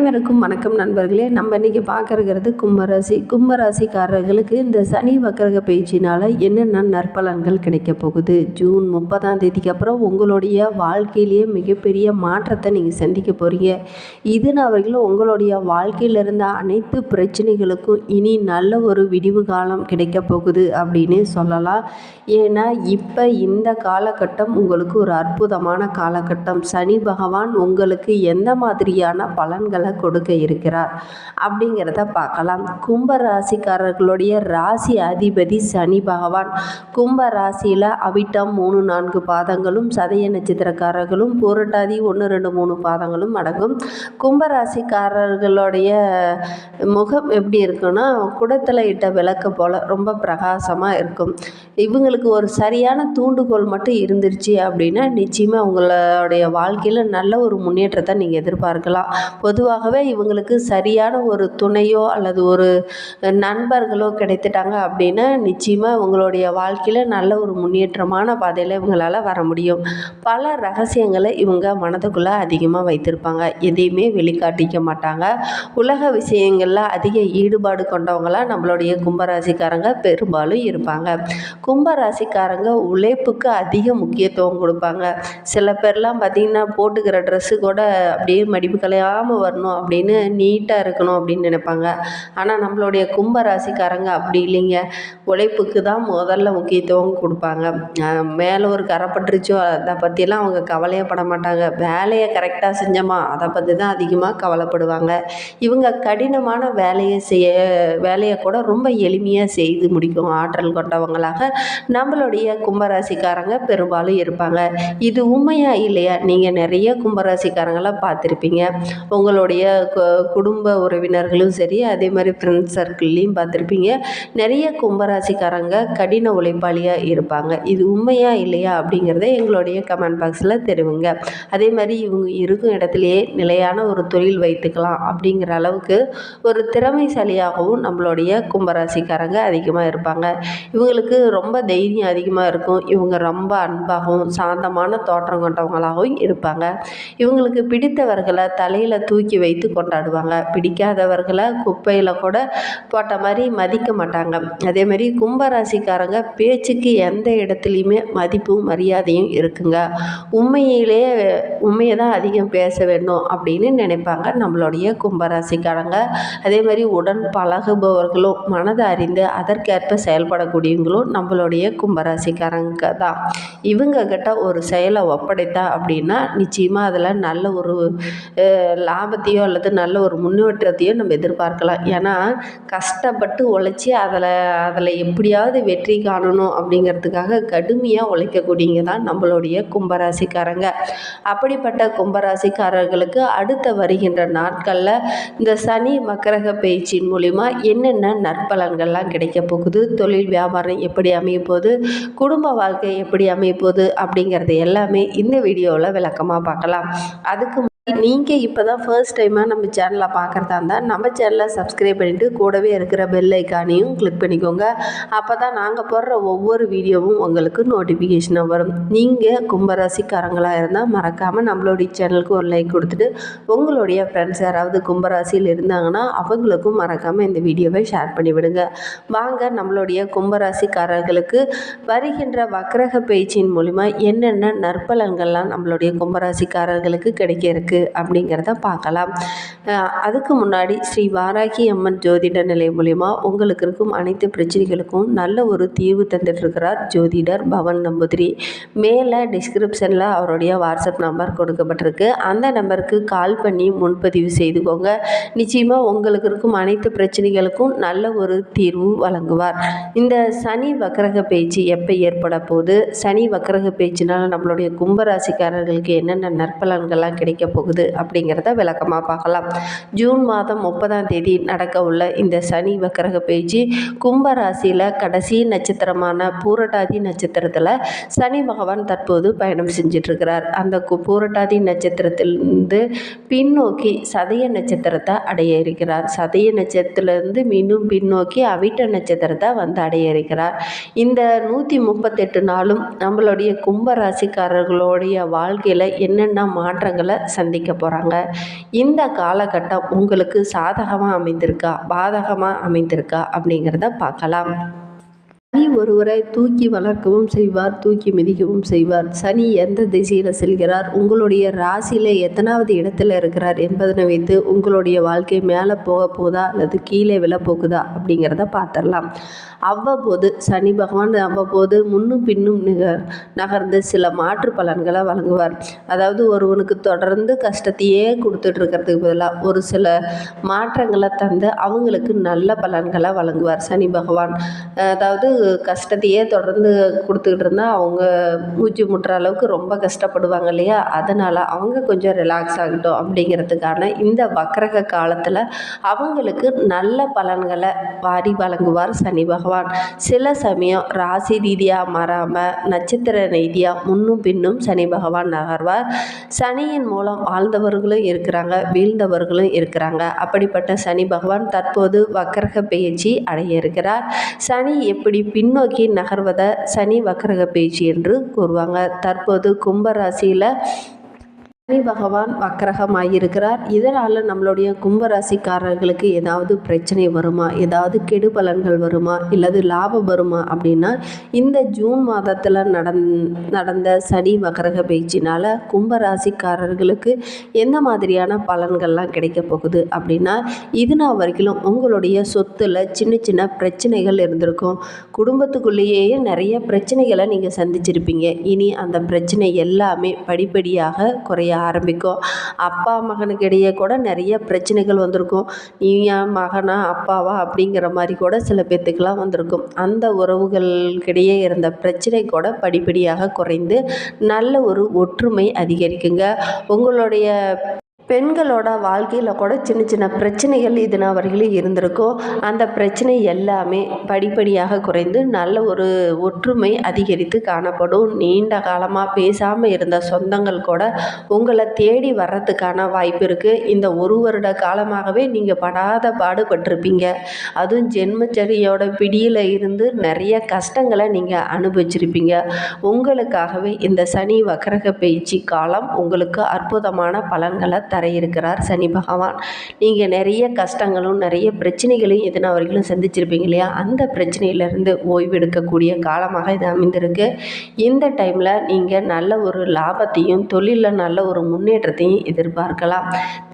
அனைவருக்கும் வணக்கம் நண்பர்களே. நம்ம இன்றைக்கி பார்க்கறது கும்பராசி. கும்பராசிக்காரர்களுக்கு இந்த சனி வக்கரக பயிற்சினால் என்னென்ன நற்பலன்கள் கிடைக்க போகுது? ஜூன் முப்பதாம் தேதிக்கு அப்புறம் உங்களுடைய வாழ்க்கையிலேயே மிகப்பெரிய மாற்றத்தை நீங்கள் சந்திக்க போகிறீங்க இது அவர்களும் உங்களுடைய வாழ்க்கையில் இருந்த அனைத்து பிரச்சனைகளுக்கும் இனி நல்ல ஒரு விடிவு காலம் கிடைக்க போகுது அப்படின்னு சொல்லலாம். ஏன்னா இப்போ இந்த காலகட்டம் உங்களுக்கு ஒரு அற்புதமான காலகட்டம். சனி பகவான் உங்களுக்கு எந்த மாதிரியான பலன்களை கொடுக்க இருக்கிறார். அப்படிங்கிறத பார்க்கலாம். கும்ப ராசிக்காரர்களுடைய ராசி அதிபதி சனி பகவான். கும்ப ராசியில் அவிட்டம் மூணு நான்கு பாதங்களும் சதய நட்சத்திரக்காரர்களும் பூரட்டாதி ஒன்று ரெண்டு மூணு பாதங்களும் அடங்கும். கும்ப ராசிக்காரர்களுடைய முகம் எப்படி இருக்குன்னா குடத்தில் இட்ட விளக்கு போல் ரொம்ப பிரகாசமாக இருக்கும். இவங்களுக்கு ஒரு சரியான தூண்டுகோல் மட்டும் இருந்துருச்சு அப்படின்னா நிச்சயமாக உங்களுடைய வாழ்க்கையில் நல்ல ஒரு முன்னேற்றத்தை நீங்கள் எதிர்பார்க்கலாம். பொதுவாக பொதுவாகவே இவங்களுக்கு சரியான ஒரு துணையோ அல்லது ஒரு நண்பர்களோ கிடைத்துட்டாங்க அப்படின்னா நிச்சயமாக உங்களுடைய வாழ்க்கையில் நல்ல ஒரு முன்னேற்றமான பாதையில் இவங்களால் வர முடியும். பல ரகசியங்களை இவங்க மனதுக்குள்ளே அதிகமாக வைத்திருப்பாங்க. எதையுமே வெளிக்காட்டிக்க மாட்டாங்க. உலக விஷயங்களில் அதிக ஈடுபாடு கொண்டவங்களாக நம்மளுடைய கும்பராசிக்காரங்க பெரும்பாலும் இருப்பாங்க. கும்பராசிக்காரங்க உழைப்புக்கு அதிக முக்கியத்துவம் கொடுப்பாங்க. சில பேர்லாம் பார்த்திங்கன்னா போட்டுக்கிற ட்ரெஸ்ஸு கூட அப்படியே மடிப்பு கலையாமல் வரணும். அப்படின்னு நீட்டாக இருக்கணும் அப்படின்னு நினைப்பாங்க. ஆனால் நம்மளுடைய கும்ப ராசிக்காரங்க அப்படி இல்லைங்க. உழைப்புக்கு தான் முதல்ல முக்கியத்துவம் கொடுப்பாங்க. மேலே ஒரு கரப்பட்டுருச்சோ அதை பற்றியெல்லாம் அவங்க கவலையே பட மாட்டாங்க. வேலையை கரெக்டாக செஞ்சோமா அதை பற்றி தான் அதிகமாக கவலைப்படுவாங்க. இவங்க கடினமான வேலையை செய்ய வேலையை கூட ரொம்ப எளிமையாக செய்து முடிக்கும் ஆற்றல் கொண்டவங்களாக நம்மளுடைய கும்பராசிக்காரங்க பெரும்பாலும் இருப்பாங்க. இது உண்மையா இல்லையா? நீங்கள் நிறைய கும்பராசிக்காரங்களாம் பார்த்துருப்பீங்க. உங்களுடைய குடும்ப உறவினர்களும் சரி அதே மாதிரி ஃப்ரெண்ட்ஸ் சர்க்கிள்லேயும் பார்த்துருப்பீங்க. நிறைய கும்பராசிக்காரங்க கடின உழைப்பாளியாக இருப்பாங்க. இது உண்மையா இல்லையா அப்படிங்கிறத எங்களுடைய கமெண்ட் பாக்ஸில் தெரிவுங்க. அதே மாதிரி இவங்க இருக்கும் இடத்துலையே நிலையான ஒரு தொழில் வைத்துக்கலாம் அப்படிங்கிற அளவுக்கு ஒரு திறமைசாலியாகவும் நம்மளுடைய கும்பராசிக்காரங்க அதிகமாக இருப்பாங்க. இவங்களுக்கு ரொம்ப தைரியம் அதிகமாக இருக்கும். இவங்க ரொம்ப அன்பாகவும் சாந்தமான தோற்றம் கொண்டவங்களாகவும் இருப்பாங்க. இவங்களுக்கு பிடித்தவர்களை தலையில் தூக்கி வைத்து கொண்டாடுவாங்க. பிடிக்காதவர்களை குப்பையில் கூட போட்ட மாதிரி மதிக்க மாட்டாங்க. அதே மாதிரி கும்பராசிக்காரங்க பேச்சுக்கு எந்த இடத்துலையுமே மதிப்பும் மரியாதையும் இருக்குங்க. உண்மையிலே உண்மையை தான் அதிகம் பேச வேண்டும் அப்படின்னு நினைப்பாங்க நம்மளுடைய கும்பராசிக்காரங்க. அதே மாதிரி உடன் பழகுபவர்களும் மனதை அறிந்து அதற்கேற்ப செயல்படக்கூடியவங்களும் நம்மளுடைய கும்பராசிக்காரங்க தான். இவங்க கிட்ட ஒரு செயலை ஒப்படைத்தா அப்படின்னா நிச்சயமாக அதில் நல்ல ஒரு லாபத்தையோ அல்லது நல்ல ஒரு முன்னேற்றத்தையோ நம்ம எதிர்பார்க்கலாம். ஏன்னா கஷ்டப்பட்டு உழைச்சி அதில் அதில் எப்படியாவது வெற்றி காணணும் அப்படிங்கிறதுக்காக கடுமையாக உழைக்கக்கூடியங்க தான் நம்மளுடைய கும்பராசிக்காரங்க. அப்படிப்பட்ட கும்பராசிக்காரர்களுக்கு அடுத்த வருகின்ற நாட்களில் இந்த சனி மக்கரக பயிற்சியின் மூலிமா என்னென்ன நற்பலன்கள்லாம் கிடைக்க போகுது தொழில் வியாபாரம் எப்படி அமைய போகுது குடும்ப வாழ்க்கை எப்படி அமைய போகுது அப்படிங்கிறது எல்லாமே இந்த வீடியோவில் விளக்கமாக பார்க்கலாம். அதுக்கு நீங்கள் இப்போ தான் ஃபர்ஸ்ட் டைமாக நம்ம சேனலை பார்க்குறதா இருந்தால் நம்ம சேனலை சப்ஸ்கிரைப் பண்ணிவிட்டு கூடவே இருக்கிற பெல் ஐக்கானையும் கிளிக் பண்ணிக்கோங்க. அப்போ தான் நாங்கள் போடுற ஒவ்வொரு வீடியோவும் உங்களுக்கு நோட்டிஃபிகேஷனாக வரும். நீங்கள் கும்பராசிக்காரங்களாக இருந்தால் மறக்காமல் நம்மளுடைய சேனலுக்கு ஒரு லைக் கொடுத்துட்டு உங்களுடைய ஃப்ரெண்ட்ஸ் யாராவது கும்பராசியில் இருந்தாங்கன்னா அவங்களுக்கும் மறக்காமல் இந்த வீடியோவை ஷேர் பண்ணிவிடுங்க வாங்க நம்மளுடைய கும்பராசிக்காரர்களுக்கு வருகின்ற வக்ரக பயிற்சியின் மூலிமா என்னென்ன நற்பலன்கள்லாம் நம்மளுடைய கும்பராசிக்காரர்களுக்கு கிடைக்க இருக்குது அப்படிங்கிறத பார்க்கலாம். அதுக்கு முன்னாடி ஸ்ரீ வாராகி அம்மன் ஜோதிட நிலையம் மூலிமா உங்களுக்கு இருக்கும் அனைத்து பிரச்சனைகளுக்கும் நல்ல ஒரு தீர்வு தந்துட்டுருக்கிறார் ஜோதிடர் பவன் நம்பூதிரி. மேலே டிஸ்கிரிப்ஷனில் அவருடைய வாட்ஸ்அப் நம்பர் கொடுக்கப்பட்டிருக்கு. அந்த நம்பருக்கு கால் பண்ணி முன்பதிவு செய்துக்கோங்க. நிச்சயமாக உங்களுக்கு இருக்கும் அனைத்து பிரச்சனைகளுக்கும் நல்ல ஒரு தீர்வு வழங்குவார். இந்த சனி வக்கரக பேச்சு எப்போ ஏற்பட போகுது? சனி வக்கரக பேச்சுனால நம்மளுடைய கும்பராசிக்காரர்களுக்கு என்னென்ன நற்பலன்கள்லாம் கிடைக்க போகுது? அப்படிங்கிறத விளக்கமாக பார்க்கலாம். ஜூன் மாதம் முப்பதாம் தேதி நடக்க உள்ள இந்த சனி வக்கரக பேச்சு கும்பராசியில் கடைசி நட்சத்திரமான பூரட்டாதி நட்சத்திரத்தில் சனி பகவான் தற்போது பயணம் செஞ்சிட்ருக்கிறார். அந்த பூரட்டாதி நட்சத்திரத்திலிருந்து பின்னோக்கி சதய நட்சத்திரத்தை அடைய இருக்கிறார் சதய நட்சத்திரத்திலிருந்து மீண்டும் பின்னோக்கி அவிட்ட நட்சத்திரத்தை வந்து அடைய இருக்கிறார் இந்த நூற்றி முப்பத்தெட்டு நாளும் நம்மளுடைய கும்ப ராசிக்காரர்களுடைய வாழ்க்கையில் என்னென்ன மாற்றங்களை சந்தி சந்திக்க போகிறாங்க இந்த காலகட்டம் உங்களுக்கு சாதகமாக அமைந்திருக்கா? பாதகமாக அமைந்திருக்கா? அப்படிங்கிறத பார்க்கலாம். ஒருவரை தூக்கி வளர்க்கவும் செய்வார் தூக்கி மிதிக்கவும் செய்வார். சனி எந்த திசையில் செல்கிறார்? உங்களுடைய ராசியில் எத்தனாவது இடத்துல இருக்கிறார் என்பதனை வைத்து உங்களுடைய வாழ்க்கை மேலே போக போகுதா? அல்லது கீழே விழ போகுதா? அப்படிங்கிறத பார்த்துடலாம். அவ்வப்போது சனி பகவான் அவ்வப்போது முன்னும் பின்னும் நிகர் நகர்ந்து சில மாற்று பலன்களை வழங்குவார். அதாவது ஒருவனுக்கு தொடர்ந்து கஷ்டத்தையே கொடுத்துட்டு இருக்கிறதுக்கு பதிலாக ஒரு சில மாற்றங்களை தந்து அவங்களுக்கு நல்ல பலன்களை வழங்குவார் சனி பகவான். அதாவது கஷ்டத்தையே தொடர்ந்து கொடுத்துக்கிட்டு இருந்தால் அவங்க மூச்சு முட்டுற அளவுக்கு ரொம்ப கஷ்டப்படுவாங்க இல்லையா? அதனால் அவங்க கொஞ்சம் ரிலாக்ஸ் ஆகட்டும் அப்படிங்கிறதுக்கான இந்த வக்கரக காலத்தில் அவங்களுக்கு நல்ல பலன்களை வாரி வழங்குவார் சனி பகவான். சில சமயம் ராசி ரீதியாக மாறாமல் நட்சத்திர ரீதியாக முன்னும் பின்னும் சனி பகவான் நகர்வார். சனியின் மூலம் வாழ்ந்தவர்களும் இருக்கிறாங்க வீழ்ந்தவர்களும் இருக்கிறாங்க. அப்படிப்பட்ட சனி பகவான் தற்போது வக்கரக பயிற்சி அடைய இருக்கிறார். சனி எப்படி முன்னோக்கி நகர்வதை சனி வக்கரக பேச்சு என்று கூறுவாங்க. தற்போது கும்ப ராசியில் சனி பகவான் வக்கரகமாயிருக்கிறார். இதனால் நம்மளுடைய கும்பராசிக்காரர்களுக்கு ஏதாவது பிரச்சனை வருமா? ஏதாவது கெடு பலன்கள் வருமா? இல்லது லாபம் வருமா? அப்படின்னா இந்த ஜூன் மாதத்தில் நடந் நடந்த சனி வக்கரக பயிற்சினால் கும்பராசிக்காரர்களுக்கு எந்த மாதிரியான பலன்கள்லாம் கிடைக்க போகுது? அப்படின்னா இது நான் வரைக்கும் உங்களுடைய சொத்தில் சின்ன சின்ன பிரச்சனைகள் இருந்திருக்கும். குடும்பத்துக்குள்ளேயே நிறைய பிரச்சனைகளை நீங்கள் சந்திச்சிருப்பீங்க. இனி அந்த பிரச்சனை எல்லாமே படிப்படியாக குறைய ஆரம்பிக்கும். அப்பா மகனுக்கு இடையே கூட நிறைய பிரச்சனைகள் வந்திருக்கும். நீ என் மகனா அப்பாவா அப்படிங்கிற மாதிரி கூட சில பேர்த்துக்கெலாம் வந்திருக்கும். அந்த உறவுகளுக்கிடையே இருந்த பிரச்சனை கூட படிப்படியாக குறைந்து நல்ல ஒரு ஒற்றுமை அதிகரிக்குங்க. உங்களுடைய பெண்களோட வாழ்க்கையில் கூட சின்ன சின்ன பிரச்சனைகள் இதுனா வரையிலும் இருந்திருக்கும் அந்த பிரச்சனை எல்லாமே படிப்படியாக குறைந்து நல்ல ஒரு ஒற்றுமை அதிகரித்து காணப்படும். நீண்ட காலமாக பேசாமல் இருந்த சொந்தங்கள் கூட உங்களை தேடி வர்றதுக்கான வாய்ப்பு இருக்குது இந்த ஒரு வருட காலமாகவே நீங்கள் படாத பாடுபட்டிருப்பீங்க. அதுவும் ஜென்மச்சரியோட பிடியில் இருந்து நிறைய கஷ்டங்களை நீங்கள் அனுபவிச்சிருப்பீங்க. உங்களுக்காகவே இந்த சனி வக்கரக பயிற்சி காலம் உங்களுக்கு அற்புதமான பலன்களை தர இருக்கிறார் சனி பகவான். நீங்கள் நிறைய கஷ்டங்களும் நிறைய பிரச்சனைகளையும் எதனா வரைக்கும் சந்திச்சிருப்பீங்க இல்லையா? அந்த பிரச்சனையிலேருந்து ஓய்வெடுக்கக்கூடிய காலமாக இது அமைந்திருக்கு. இந்த டைமில் நீங்கள் நல்ல ஒரு லாபத்தையும் தொழிலில் நல்ல ஒரு முன்னேற்றத்தையும் எதிர்பார்க்கலாம்.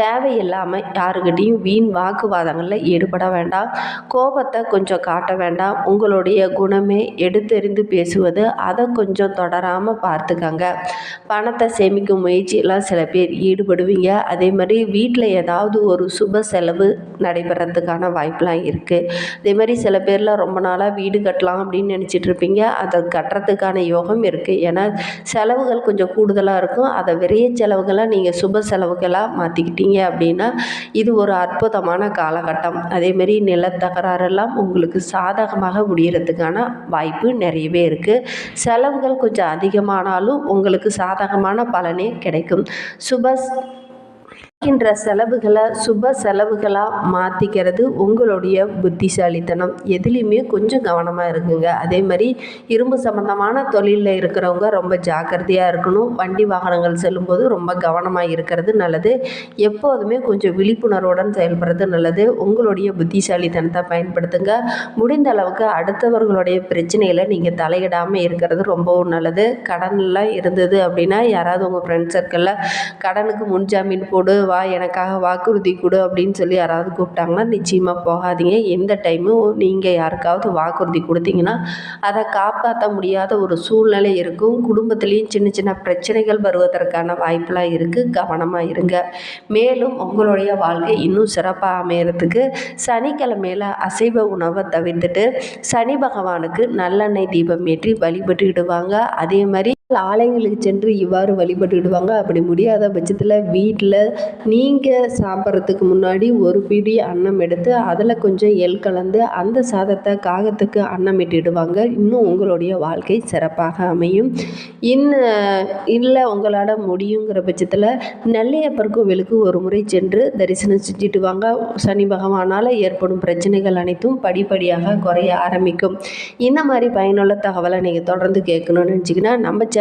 தேவையில்லாமல் யாருக்கிட்டேயும் வீண் வாக்குவாதங்களில் ஈடுபட வேண்டாம். கோபத்தை கொஞ்சம் காட்ட வேண்டாம். உங்களுடைய குணமே எடுத்தெறிந்து பேசுவது அதை கொஞ்சம் தொடராமல் பார்த்துக்கங்க. பணத்தை சேமிக்கும் முயற்சியெல்லாம் சில பேர் ஈடுபடுவீங்க. அதே மாதிரி வீட்டில் ஏதாவது ஒரு சுப செலவு நடைபெறத்துக்கான வாய்ப்பெலாம் இருக்குது அதே மாதிரி சில பேரில் ரொம்ப நாளாக வீடு கட்டலாம் அப்படின்னு நினச்சிட்ருப்பீங்க அதை கட்டுறதுக்கான யோகம் இருக்குது ஏன்னா செலவுகள் கொஞ்சம் கூடுதலாக இருக்கும். அதை விரைய செலவுகளை நீங்கள் சுப செலவுகளாக மாற்றிக்கிட்டீங்க அப்படின்னா இது ஒரு அற்புதமான காலகட்டம். அதேமாரி நிலத்தகராறெல்லாம் உங்களுக்கு சாதகமாக முடிகிறதுக்கான வாய்ப்பு நிறையவே இருக்குது செலவுகள் கொஞ்சம் அதிகமானாலும் உங்களுக்கு சாதகமான பலனே கிடைக்கும். சுப இருக்கின்ற செலவுகளை சுப செலவுகளாக மாற்றிக்கிறது உங்களுடைய புத்திசாலித்தனம். எதுலேயுமே கொஞ்சம் கவனமாக இருக்குங்க அதே மாதிரி இரும்பு சம்மந்தமான தொழிலில் இருக்கிறவங்க ரொம்ப ஜாக்கிரதையாக இருக்கணும். வண்டி வாகனங்கள் செல்லும்போது ரொம்ப கவனமாக இருக்கிறது நல்லது. எப்போதுமே கொஞ்சம் விழிப்புணர்வுடன் செயல்படுறது நல்லது. உங்களுடைய புத்திசாலித்தனத்தை பயன்படுத்துங்க. முடிந்த அளவுக்கு அடுத்தவர்களுடைய பிரச்சனையில் நீங்கள் தலையிடாமல் இருக்கிறது ரொம்பவும் நல்லது. கடனில் இருந்தது அப்படின்னா யாராவது உங்கள் ஃப்ரெண்ட் சர்க்கிளில் கடனுக்கு முன்ஜாமீன் போடு வா எனக்காக வாக்குறுதி கொடு அப்படின்னு சொல்லி யாராவது கூப்பிட்டாங்கன்னா நிச்சயமாக போகாதீங்க. எந்த டைமும் நீங்கள் யாருக்காவது வாக்குறுதி கொடுத்தீங்கன்னா அதை காப்பாற்ற முடியாத ஒரு சூழ்நிலை இருக்கும். குடும்பத்துலேயும் சின்ன சின்ன பிரச்சனைகள் வருவதற்கான வாய்ப்பெலாம் இருக்குது கவனமாக இருங்க. மேலும் உங்களுடைய வாழ்க்கை இன்னும் சிறப்பாக அமையறதுக்கு சனிக்கிழமையில் அசைவ உணவை தவிர்த்துட்டு சனி பகவானுக்கு நல்லெண்ணெய் தீபம் ஏற்றி வழிபட்டுக்கிடுவாங்க. அதே மாதிரி ஆலயங்களுக்கு சென்று இவ்வாறு வழிபட்டுடுவாங்க அப்படி முடியாத பட்சத்தில் வீட்டில் நீங்கள் சாப்பிட்றதுக்கு முன்னாடி ஒரு பிடி அன்னம் எடுத்து அதில் கொஞ்சம் எள் கலந்து அந்த சாதத்தை காகத்துக்கு அன்னமிட்டுடுவாங்க இன்னும் உங்களுடைய வாழ்க்கை சிறப்பாக அமையும். இன்ன இல்லை உங்களால் முடியுங்கிற பட்சத்தில் நெல்லையப்பர் கோவிலுக்கு ஒரு முறை சென்று தரிசனம் செஞ்சுட்டு வாங்க சனி பகவானால் ஏற்படும் பிரச்சனைகள் அனைத்தும் படிப்படியாக குறைய ஆரம்பிக்கும். இந்த மாதிரி பயனுள்ள தகவலை நீங்கள் தொடர்ந்து கேட்கணும்னு நினச்சிங்கன்னா நம்ம சேனல்